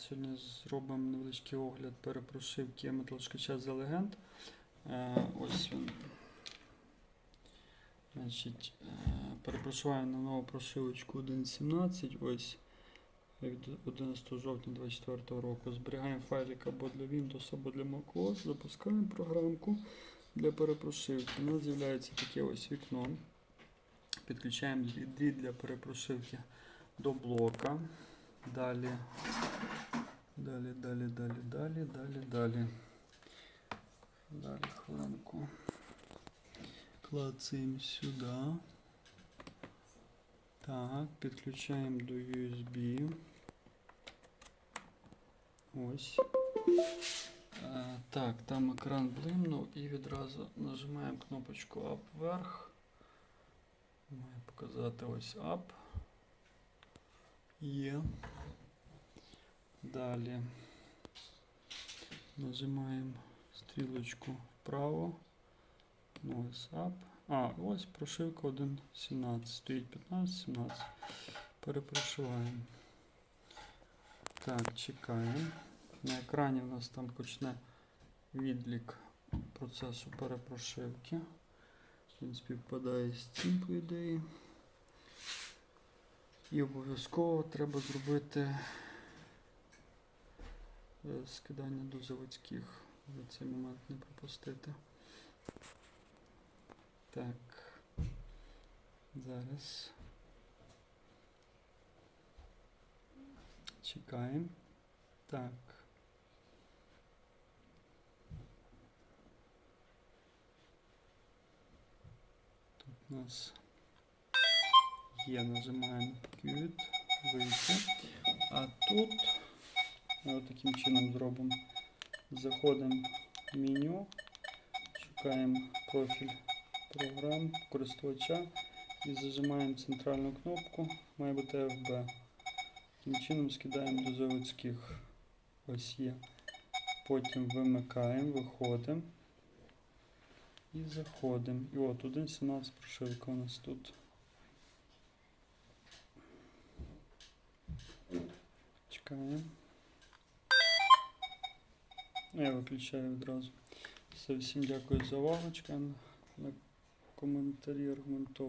Сьогодні зробимо невеличкий огляд перепрошивки металошкача за легенд. Е, Ось він. Значить, е, перепрошиваємо на нову прошивочку 1.17. Ось від 11 жовтня 2024 року. Зберігаємо файлик або для Windows, або для macOS. Запускаємо програмку для перепрошивки. У нас з'являється таке ось вікно. Підключаємо дріт для перепрошивки до блока. Далі. Далі, далі, далі, далі, далі, далі. Далі хвилинку. Клацаємо сюди. Так, підключаємо до USB. Ось. Е, так, там екран блимнув і відразу нажимаємо кнопочку Up вверх. Має показати ось Up. Є. Далі нажимаємо стрілочку вправо. Ось up. А, ось прошивка 1.17. Стоїть 15-17. Перепрошиваємо. Так, чекаємо. На екрані у нас там почне відлік процесу перепрошивки. Він співпадає з цим, по ідеї. І обов'язково треба зробити скидання до заводських. За цей момент не пропустити. Так. Зараз. Чекаємо. Так. Тут у нас є, нажимаємо Quit, вийти. А тут от таким чином зробимо. Заходимо в меню, шукаємо профіль програм користувача і зажимаємо центральну кнопку, має бути FB. Таким чином скидаємо до заводських. Ось є. Потім вимикаємо, виходимо і заходимо. І от 1.17 прошивка у нас тут. Чекаємо. Ну, Я виключаю відразу. Все, всім дякую за увагу. Чекаємо на коментарі аргументовані.